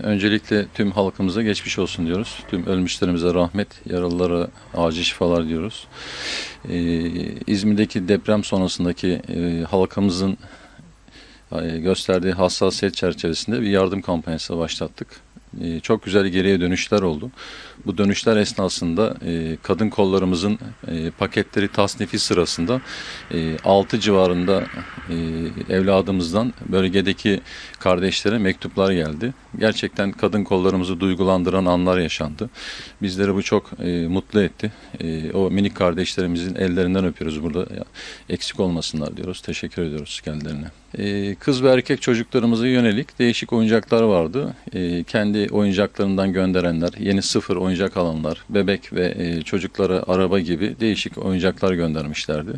Öncelikle tüm halkımıza geçmiş olsun diyoruz. Tüm ölmüşlerimize rahmet, yaralılara acil şifalar diyoruz. Ee, İzmir'deki deprem sonrasındaki e, halkımızın e, gösterdiği hassasiyet çerçevesinde bir yardım kampanyası başlattık. E, çok güzel geriye dönüşler oldu. Bu dönüşler esnasında e, kadın kollarımızın e, paketleri tasnifi sırasında e, 6 civarında evladımızdan bölgedeki kardeşlere mektuplar geldi. Gerçekten kadın kollarımızı duygulandıran anlar yaşandı. Bizleri bu çok e, mutlu etti. E, o minik kardeşlerimizin ellerinden öpüyoruz burada. Eksik olmasınlar diyoruz. Teşekkür ediyoruz kendilerine. E, kız ve erkek çocuklarımıza yönelik değişik oyuncaklar vardı. E, kendi oyuncaklarından gönderenler, yeni sıfır oyuncak alanlar, bebek ve e, çocuklara araba gibi değişik oyuncaklar göndermişlerdi.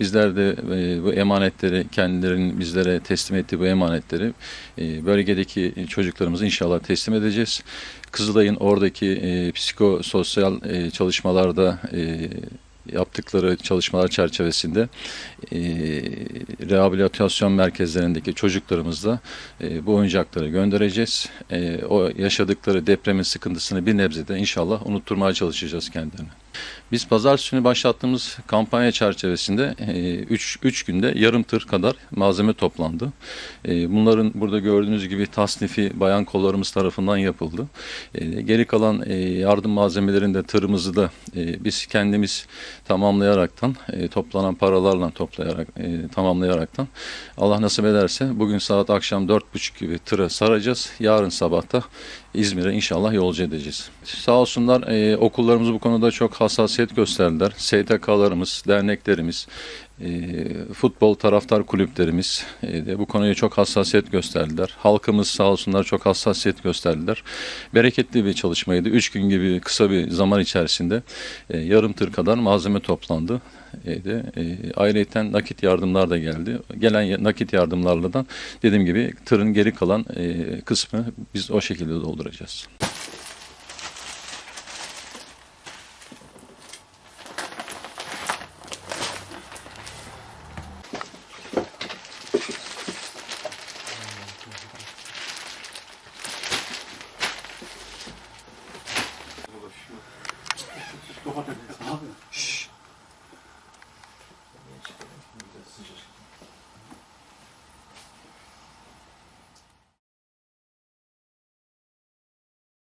Bizler de e, bu emanetleri, kendilerinin bizlere teslim ettiği bu emanetleri e, bölgedeki çocuklarımıza inşallah teslim edeceğiz. Kızılay'ın oradaki psikososyal e, çalışmalarda yaptıkları çalışmalar çerçevesinde e, rehabilitasyon merkezlerindeki çocuklarımızla e, bu oyuncakları göndereceğiz. E, o yaşadıkları depremin sıkıntısını bir nebze de inşallah unutturmaya çalışacağız kendilerine. Biz pazartesi günü başlattığımız kampanya çerçevesinde 3 günde yarım tır kadar malzeme toplandı. E, bunların burada gördüğünüz gibi tasnifi bayan kollarımız tarafından yapıldı. E, geri kalan e, yardım malzemelerini de tırımızı da e, biz kendimiz tamamlayaraktan e, toplanan paralarla toplayarak e, tamamlayaraktan Allah nasip ederse bugün saat akşam 4.30 gibi tıra saracağız. Yarın sabahta İzmir'e inşallah yolcu edeceğiz. Sağ olsunlar e, okullarımız bu konuda çok hassasiyet gösterdiler. STK'larımız, derneklerimiz, e, futbol taraftar kulüplerimiz e, de bu konuya çok hassasiyet gösterdiler. Halkımız sağ olsunlar çok hassasiyet gösterdiler. Bereketli bir çalışmaydı. Üç gün gibi kısa bir zaman içerisinde e, yarım tır kadar malzeme toplandı. E, de, e, ayrıyeten nakit yardımlar da geldi. Gelen nakit yardımlarla da dediğim gibi tırın geri kalan e, kısmı biz o şekilde dolduracağız. ことです。